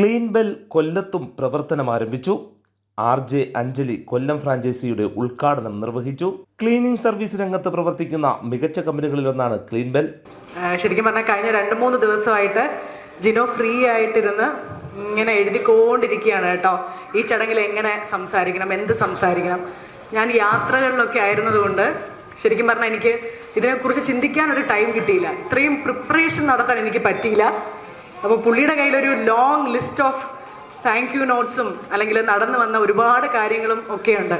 Clean bell കൊല്ലത്തും പ്രവർത്തനം ആരംഭിച്ചു. ആർ ജെ അഞ്ജലി കൊല്ലം ഫ്രാഞ്ചൈസിയുടെ ഉദ്ഘാടനം നിർവഹിച്ചു. ക്ലീനിംഗ് സർവീസ് രംഗത്ത് പ്രവർത്തിക്കുന്ന മികച്ച കമ്പനികളിലൊന്നാണ് ക്ലീൻ ബെൽ. ശരിക്കും പറഞ്ഞാൽ കഴിഞ്ഞ രണ്ട് മൂന്ന് ദിവസമായിട്ട് ജിനോ ഫ്രീ ആയിട്ടിരുന്ന് ഇങ്ങനെ എഴുതിക്കൊണ്ടിരിക്കുകയാണ് കേട്ടോ. ഈ ചടങ്ങിൽ എങ്ങനെ സംസാരിക്കണം എന്ത് സംസാരിക്കണം. ഞാൻ യാത്രകളിലൊക്കെ ആയിരുന്നതുകൊണ്ട് ശരിക്കും പറഞ്ഞാൽ എനിക്ക് ഇതിനെക്കുറിച്ച് ചിന്തിക്കാൻ ഒരു ടൈം കിട്ടിയില്ല. ഇത്രയും പ്രിപ്പറേഷൻ നടത്താൻ എനിക്ക് പറ്റിയില്ല. അപ്പോൾ പുള്ളിയുടെ കയ്യിലൊരു long list of thank you നോട്ട്സും അല്ലെങ്കിൽ നടന്നു വന്ന ഒരുപാട് കാര്യങ്ങളും ഒക്കെയുണ്ട്.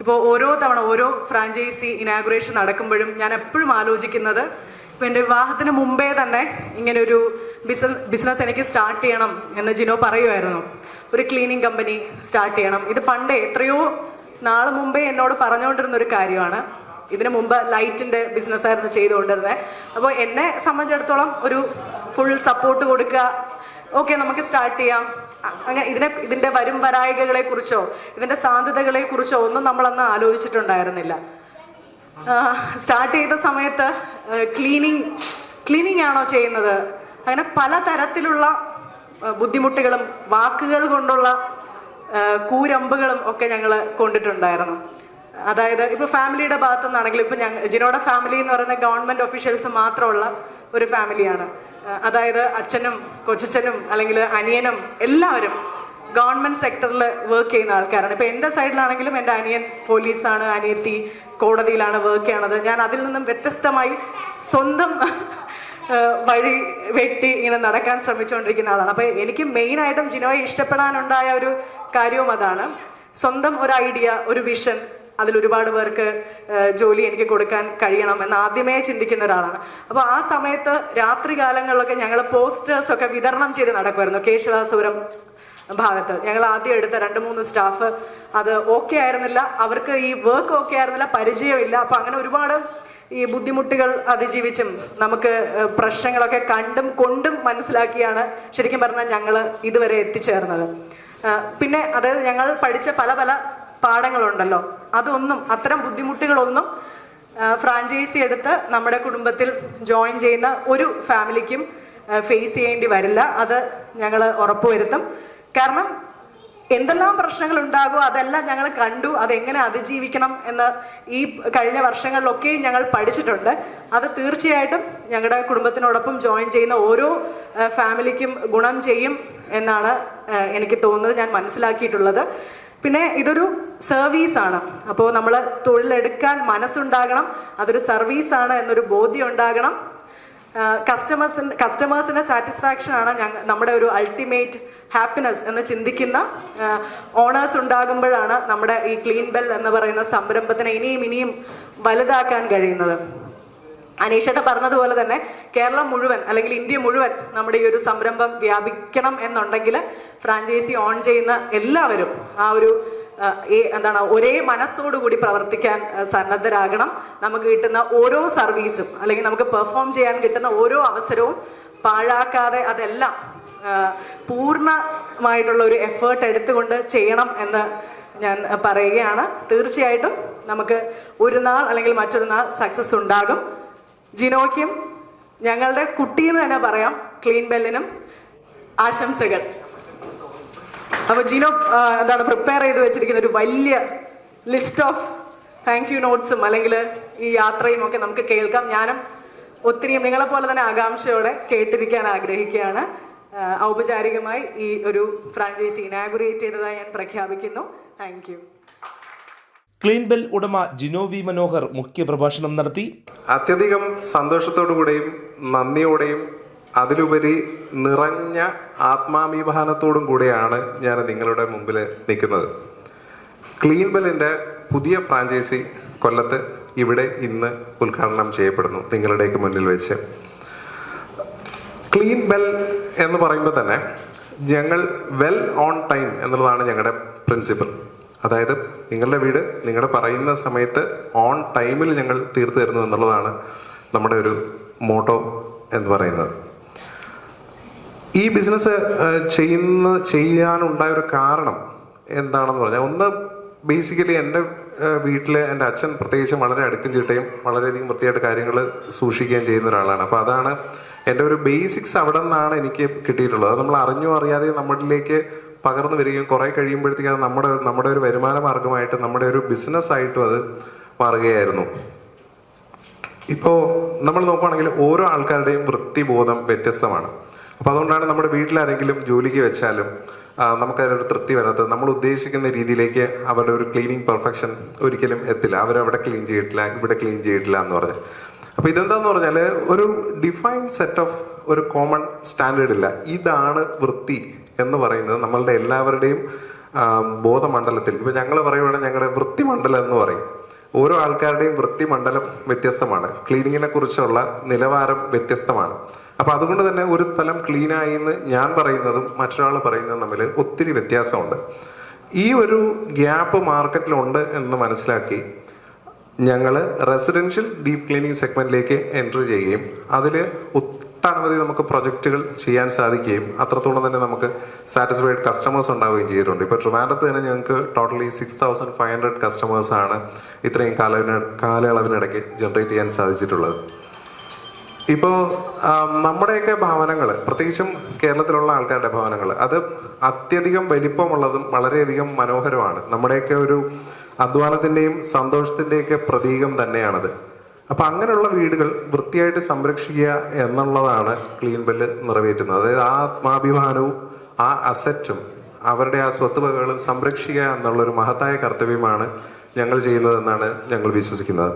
ഇപ്പോൾ ഓരോ തവണ ഓരോ ഫ്രാഞ്ചൈസി ഇനാഗുറേഷൻ നടക്കുമ്പോഴും ഞാൻ എപ്പോഴും ആലോചിക്കുന്നത് ഇപ്പോൾ എന്റെ വിവാഹത്തിന് മുമ്പേ തന്നെ ഇങ്ങനൊരു ബിസിനസ് ബിസിനസ് എനിക്ക് സ്റ്റാർട്ട് ചെയ്യണം എന്ന് ജിനോ പറയുമായിരുന്നു ഒരു ക്ലീനിങ് കമ്പനി സ്റ്റാർട്ട് ചെയ്യണം. ഇത് പണ്ടേ എത്രയോ നാളെ മുമ്പേ എന്നോട് പറഞ്ഞുകൊണ്ടിരുന്ന ഒരു കാര്യമാണ്. ഇതിനു മുമ്പ് ലൈറ്റിന്റെ ബിസിനസ്സായിരുന്നു ചെയ്തുകൊണ്ടിരുന്നത്. അപ്പോൾ എന്നെ സംബന്ധിച്ചിടത്തോളം ഒരു ഫുൾ സപ്പോർട്ട് കൊടുക്കുക ഓക്കെ നമുക്ക് സ്റ്റാർട്ട് ചെയ്യാം. അങ്ങനെ ഇതിനെ ഇതിന്റെ വരും വരായികകളെ കുറിച്ചോ ഇതിന്റെ സാധ്യതകളെ കുറിച്ചോ ഒന്നും നമ്മളന്ന് ആലോചിച്ചിട്ടുണ്ടായിരുന്നില്ല. സ്റ്റാർട്ട് ചെയ്ത സമയത്ത് ക്ലീനിങ് ക്ലീനിങ് ആണോ ചെയ്യുന്നത്? അങ്ങനെ പല തരത്തിലുള്ള ബുദ്ധിമുട്ടുകളും വാക്കുകൾ കൊണ്ടുള്ള കൂരമ്പുകളും ഒക്കെ ഞങ്ങൾ കൊണ്ടിട്ടുണ്ടായിരുന്നു. അതായത് ഇപ്പൊ ഫാമിലിയുടെ ഭാഗത്തു നിന്നാണെങ്കിൽ ഇപ്പൊ ഞങ്ങൾ ജിനോയുടെ ഫാമിലി എന്ന് പറയുന്ന ഗവൺമെന്റ് ഒഫീഷ്യൽസ് മാത്രമുള്ള ഒരു ഫാമിലിയാണ്. അതായത് അച്ഛനും കൊച്ചച്ഛനും അല്ലെങ്കിൽ അനിയനും എല്ലാവരും ഗവൺമെന്റ് സെക്ടറിൽ വർക്ക് ചെയ്യുന്ന ആൾക്കാരാണ്. ഇപ്പൊ എന്റെ സൈഡിലാണെങ്കിലും എന്റെ അനിയൻ പോലീസാണ് അനിയത്തി കോടതിയിലാണ് വർക്ക് ചെയ്യണത്. ഞാൻ അതിൽ നിന്നും വ്യത്യസ്തമായി സ്വന്തം വഴി വെട്ടി ഇങ്ങനെ നടക്കാൻ ശ്രമിച്ചുകൊണ്ടിരിക്കുന്ന ആളാണ്. അപ്പൊ എനിക്ക് മെയിൻ മെയിനായിട്ടും ജിനോയെ ഇഷ്ടപ്പെടാനുണ്ടായ ഒരു കാര്യവും അതാണ്. സ്വന്തം ഒരു ഐഡിയ ഒരു വിഷൻ അതിൽ ഒരുപാട് പേർക്ക് ജോലി എനിക്ക് കൊടുക്കാൻ കഴിയണം എന്ന് ആദ്യമേ ചിന്തിക്കുന്ന ഒരാളാണ്. അപ്പോൾ ആ സമയത്ത് രാത്രി കാലങ്ങളിലൊക്കെ ഞങ്ങൾ പോസ്റ്റേഴ്സ് ഒക്കെ വിതരണം ചെയ്ത് നടക്കുമായിരുന്നു. കേശവാസുരം ഭാഗത്ത്. ഞങ്ങൾ ആദ്യം എടുത്ത രണ്ട് മൂന്ന് സ്റ്റാഫ് അത് ഓക്കെ ആയിരുന്നില്ല. അവർക്ക് ഈ വർക്ക് ഓക്കെ ആയിരുന്നില്ല പരിചയമില്ല. അപ്പൊ അങ്ങനെ ഒരുപാട് ഈ ബുദ്ധിമുട്ടുകൾ അതിജീവിച്ചും നമുക്ക് പ്രശ്നങ്ങളൊക്കെ കണ്ടും കൊണ്ടും മനസ്സിലാക്കിയാണ് ശരിക്കും പറഞ്ഞാൽ ഞങ്ങൾ ഇതുവരെ എത്തിച്ചേർന്നത്. പിന്നെ അതായത് ഞങ്ങൾ പഠിച്ച പല പല പാഠങ്ങളുണ്ടല്ലോ. അതൊന്നും അത്തരം ബുദ്ധിമുട്ടുകളൊന്നും ഫ്രാഞ്ചൈസി എടുത്ത് നമ്മുടെ കുടുംബത്തിൽ ജോയിൻ ചെയ്യുന്ന ഒരു ഫാമിലിക്കും ഫേസ് ചെയ്യേണ്ടി വരില്ല. അത് ഞങ്ങൾ ഉറപ്പുവരുത്തും. കാരണം എന്തെല്ലാം പ്രശ്നങ്ങൾ ഉണ്ടാകുമോ അതെല്ലാം ഞങ്ങൾ കണ്ടു. അതെങ്ങനെ അതിജീവിക്കണം എന്ന് ഈ കഴിഞ്ഞ വർഷങ്ങളിലൊക്കെ ഞങ്ങൾ പഠിച്ചിട്ടുണ്ട്. അത് തീർച്ചയായിട്ടും ഞങ്ങളുടെ കുടുംബത്തിനോടൊപ്പം ജോയിൻ ചെയ്യുന്ന ഓരോ ഫാമിലിക്കും ഗുണം ചെയ്യും എന്നാണ് എനിക്ക് തോന്നുന്നത്. ഞാൻ മനസ്സിലാക്കിയിട്ടുള്ളത്. പിന്നെ ഇതൊരു സർവീസാണ് അപ്പോൾ നമ്മൾ തൊഴിലെടുക്കാൻ മനസ്സുണ്ടാകണം അതൊരു സർവീസാണ് എന്നൊരു ബോധ്യം ഉണ്ടാകണം കസ്റ്റമേഴ്സിന് കസ്റ്റമേഴ്സിന്റെ സാറ്റിസ്ഫാക്ഷൻ ആണ് ഞങ്ങൾ നമ്മുടെ ഒരു അൾട്ടിമേറ്റ് ഹാപ്പിനെസ് എന്ന് ചിന്തിക്കുന്ന ഓണേഴ്സ് ഉണ്ടാകുമ്പോഴാണ് നമ്മുടെ ഈ ക്ലീൻ ബെൽ എന്ന് പറയുന്ന സംരംഭത്തിനെ ഇനിയും ഇനിയും വലുതാക്കാൻ കഴിയുന്നത്. അനീഷേട്ട പറഞ്ഞതുപോലെ തന്നെ കേരളം മുഴുവൻ അല്ലെങ്കിൽ ഇന്ത്യ മുഴുവൻ നമ്മുടെ ഈ ഒരു സംരംഭം വ്യാപിക്കണം എന്നുണ്ടെങ്കിൽ ഫ്രാഞ്ചൈസി ഓൺ ചെയ്യുന്ന എല്ലാവരും ആ ഒരു എന്താണ് ഒരേ മനസ്സോടുകൂടി പ്രവർത്തിക്കാൻ സന്നദ്ധരാകണം. നമുക്ക് കിട്ടുന്ന ഓരോ സർവീസും അല്ലെങ്കിൽ നമുക്ക് പെർഫോം ചെയ്യാൻ കിട്ടുന്ന ഓരോ അവസരവും പാഴാക്കാതെ അതെല്ലാം പൂർണമായിട്ടുള്ള ഒരു എഫേർട്ട് എടുത്തുകൊണ്ട് ചെയ്യണം എന്ന് ഞാൻ പറയുകയാണ്. തീർച്ചയായിട്ടും നമുക്ക് ഒരു നാൾ അല്ലെങ്കിൽ മറ്റൊരു നാൾ സക്സസ് ഉണ്ടാകും. ജിനോയ്ക്കും ഞങ്ങളുടെ കുട്ടിയെന്ന് തന്നെ പറയാം ക്ലീൻ ബെല്ലിനും ആശംസകൾ. അപ്പൊ ജിനോ എന്താണ് പ്രിപ്പയർ ചെയ്ത് വെച്ചിരിക്കുന്ന ഒരു വലിയ ലിസ്റ്റ് ഓഫ് താങ്ക് യു നോട്ട്സും അല്ലെങ്കിൽ ഈ യാത്രയും ഒക്കെ നമുക്ക് കേൾക്കാം. ഞാനും ഒത്തിരി നിങ്ങളെ പോലെ തന്നെ ആകാംക്ഷയോടെ കേട്ടിരിക്കാൻ ആഗ്രഹിക്കുകയാണ്. ഔപചാരികമായി ഈ ഒരു ഫ്രാഞ്ചൈസി ഇനാഗുറേറ്റ് ചെയ്തതായി ഞാൻ പ്രഖ്യാപിക്കുന്നു. താങ്ക് ക്ലീൻ ബെൽ ഉടമ ജിനോവി മനോഹർ മുഖ്യപ്രഭാഷണം നടത്തി. അത്യധികം സന്തോഷത്തോടുകൂടെയും നന്ദിയോടെയും അതിലുപരി നിറഞ്ഞ ആത്മാഭിമാനത്തോടും കൂടെയാണ് ഞാൻ നിങ്ങളുടെ മുമ്പിൽ നിൽക്കുന്നത്. ക്ലീൻ ബെല്ലിന്റെ പുതിയ ഫ്രാഞ്ചൈസി കൊല്ലത്ത് ഇവിടെ ഇന്ന് ഉദ്ഘാടനം ചെയ്യപ്പെടുന്നു നിങ്ങളുടെയൊക്കെ മുന്നിൽ വെച്ച്. ക്ലീൻ ബെൽ എന്ന് പറയുമ്പോൾ തന്നെ ഞങ്ങൾ വെൽ ഓൺ ടൈം എന്നുള്ളതാണ് ഞങ്ങളുടെ പ്രിൻസിപ്പൽ. അതായത് നിങ്ങളുടെ വീട് നിങ്ങൾ പറയുന്ന സമയത്ത് ഓൺ ടൈമിൽ ഞങ്ങൾ തീർത്തു തരുന്നു എന്നുള്ളതാണ് നമ്മുടെ ഒരു മോട്ടോ എന്ന് പറയുന്നത്. ഈ ബിസിനസ് ചെയ്യുന്ന ചെയ്യാനുണ്ടായ ഒരു കാരണം എന്താണെന്ന് പറഞ്ഞാൽ ഒന്ന് ബേസിക്കലി എന്റെ വീട്ടിൽ എന്റെ അച്ഛൻ പ്രത്യേകിച്ചും വളരെ അടുക്കും ചിട്ടയും വളരെയധികം വൃത്തിയായിട്ട് കാര്യങ്ങൾ സൂക്ഷിക്കുകയും ചെയ്യുന്ന ഒരാളാണ്. അപ്പോൾ അതാണ് എന്റെ ഒരു ബേസിക്സ് അവിടെ നിന്നാണ് എനിക്ക് കിട്ടിയിട്ടുള്ളത്. അത് നമ്മൾ അറിഞ്ഞോ അറിയാതെ നമ്മളിലേക്ക് പകർന്നു വരികയും കുറെ കഴിയുമ്പോഴത്തേക്കും അത് നമ്മുടെ നമ്മുടെ ഒരു വരുമാന മാർഗമായിട്ട് നമ്മുടെ ഒരു ബിസിനസ് ആയിട്ടും അത് മാറുകയായിരുന്നു. ഇപ്പോൾ നമ്മൾ നോക്കുകയാണെങ്കിൽ ഓരോ ആൾക്കാരുടെയും വൃത്തിബോധം വ്യത്യസ്തമാണ്. അപ്പോൾ അതുകൊണ്ടാണ് നമ്മുടെ വീട്ടിലാരെങ്കിലും ജോലിക്ക് വെച്ചാലും നമുക്കതിനൊരു തൃപ്തി വരാത്തത്. നമ്മൾ ഉദ്ദേശിക്കുന്ന രീതിയിലേക്ക് അവരുടെ ഒരു ക്ലീനിങ് പെർഫെക്ഷൻ ഒരിക്കലും എത്തില്ല. അവരവിടെ ക്ലീൻ ചെയ്തിട്ടില്ല ഇവിടെ ക്ലീൻ ചെയ്തിട്ടില്ല എന്ന് പറഞ്ഞ്. അപ്പോൾ ഇതെന്താന്ന് പറഞ്ഞാൽ ഒരു ഡിഫൈൻഡ് സെറ്റ് ഓഫ് ഒരു കോമൺ സ്റ്റാൻഡേർഡ് ഇല്ല. ഇതാണ് വൃത്തി. എന്ന് പറയുന്നത് നമ്മളുടെ എല്ലാവരുടെയും ബോധമണ്ഡലത്തിൽ. ഇപ്പൊ ഞങ്ങൾ പറയുവാണെങ്കിൽ ഞങ്ങളുടെ വൃത്തിമണ്ഡലം എന്ന് പറയും. ഓരോ ആൾക്കാരുടെയും വൃത്തിമണ്ഡലം വ്യത്യസ്തമാണ്. ക്ലീനിങ്ങിനെ കുറിച്ചുള്ള നിലവാരം വ്യത്യസ്തമാണ്. അപ്പൊ അതുകൊണ്ട് തന്നെ ഒരു സ്ഥലം ക്ലീനായി എന്ന് ഞാൻ പറയുന്നതും മറ്റൊരാൾ പറയുന്നതും തമ്മിൽ ഒത്തിരി വ്യത്യാസമുണ്ട്. ഈ ഒരു ഗ്യാപ്പ് മാർക്കറ്റിലുണ്ട് എന്ന് മനസ്സിലാക്കി ഞങ്ങൾ റെസിഡൻഷ്യൽ ഡീപ് ക്ലീനിങ് സെഗ്മെന്റിലേക്ക് എൻട്രി ചെയ്യുകയും അതിൽ ഒട്ടനവധി നമുക്ക് പ്രൊജക്റ്റുകൾ ചെയ്യാൻ സാധിക്കുകയും അത്രത്തോളം തന്നെ നമുക്ക് സാറ്റിസ്ഫൈഡ് കസ്റ്റമേഴ്സ് ഉണ്ടാവുകയും ചെയ്തിട്ടുണ്ട്. ഇപ്പോൾ ട്രിവാൻഡത്ത് തന്നെ ഞങ്ങൾക്ക് totally six thousand five hundred കസ്റ്റമേഴ്സാണ് ഇത്രയും കാലവിന് കാലയളവിനിടയ്ക്ക് ജനറേറ്റ് ചെയ്യാൻ സാധിച്ചിട്ടുള്ളത്. ഇപ്പോൾ നമ്മുടെയൊക്കെ ഭവനങ്ങൾ പ്രത്യേകിച്ചും കേരളത്തിലുള്ള ആൾക്കാരുടെ ഭവനങ്ങൾ അത് അത്യധികം വലിപ്പമുള്ളതും വളരെയധികം മനോഹരമാണ് നമ്മുടെയൊക്കെ ഒരു അധ്വാനത്തിന്റെയും സന്തോഷത്തിന്റെയൊക്കെ പ്രതീകം തന്നെയാണത്. അപ്പൊ അങ്ങനെയുള്ള വീടുകൾ വൃത്തിയായിട്ട് സംരക്ഷിക്കുക എന്നുള്ളതാണ് ക്ലീൻ ബെല്ല് നിറവേറ്റുന്നത്. അതായത് ആ ആത്മാഭിമാനവും ആ അസറ്റും അവരുടെ ആ സ്വത്ത് വകകളും സംരക്ഷിക്കുക എന്നുള്ള ഒരു മഹത്തായ കർത്തവ്യമാണ് ഞങ്ങൾ ചെയ്യുന്നതെന്നാണ് ഞങ്ങൾ വിശ്വസിക്കുന്നത്.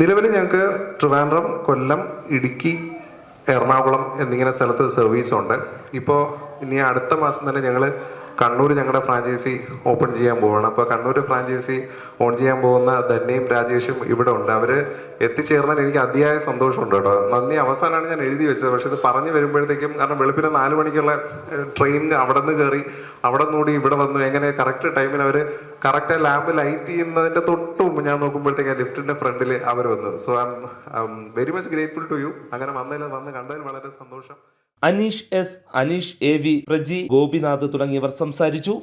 നിലവിൽ ഞങ്ങൾക്ക് ട്രിവാൻഡ്രം കൊല്ലം ഇടുക്കി എറണാകുളം എന്നിങ്ങനെ സ്ഥലത്ത് സർവീസ് ഉണ്ട് ഇപ്പോൾ ഇനി അടുത്ത മാസം തന്നെ ഞങ്ങൾ കണ്ണൂർ ഞങ്ങളുടെ ഫ്രാഞ്ചൈസി ഓപ്പൺ ചെയ്യാൻ പോവാണ്. അപ്പോൾ കണ്ണൂർ ഫ്രാഞ്ചൈസി ഓൺ ചെയ്യാൻ പോകുന്ന ധന്യയും രാജേഷും ഇവിടെ ഉണ്ട്. അവർ എത്തിച്ചേർന്നാൽ എനിക്ക് അതിയായ സന്തോഷമുണ്ട് കേട്ടോ. നന്ദി. അവസാനമാണ് ഞാൻ എഴുതി വെച്ചത്. പക്ഷെ ഇത് പറഞ്ഞു വരുമ്പോഴത്തേക്കും കാരണം വെളുപ്പിന് നാല് മണിക്കുള്ള ട്രെയിൻ അവിടെ നിന്ന് കയറി അവിടെ നിന്നുകൂടി ഇവിടെ വന്നു. എങ്ങനെ കറക്റ്റ് ടൈമിൽ അവർ കറക്റ്റ് ലാമ്പ് ലൈറ്റ് ചെയ്യുന്നതിന്റെ തൊട്ട് മുമ്പ് ഞാൻ നോക്കുമ്പോഴത്തേക്ക് ലിഫ്റ്റിന്റെ ഫ്രണ്ടിൽ അവർ വന്നു so I am very much grateful to you അങ്ങനെ വന്നതിൽ വന്ന് കണ്ടതിൽ വളരെ സന്തോഷം. Aneesh S Aneesh A V Preji Gopinath തുടങ്ങിയവർ സംസാരിച്ചു.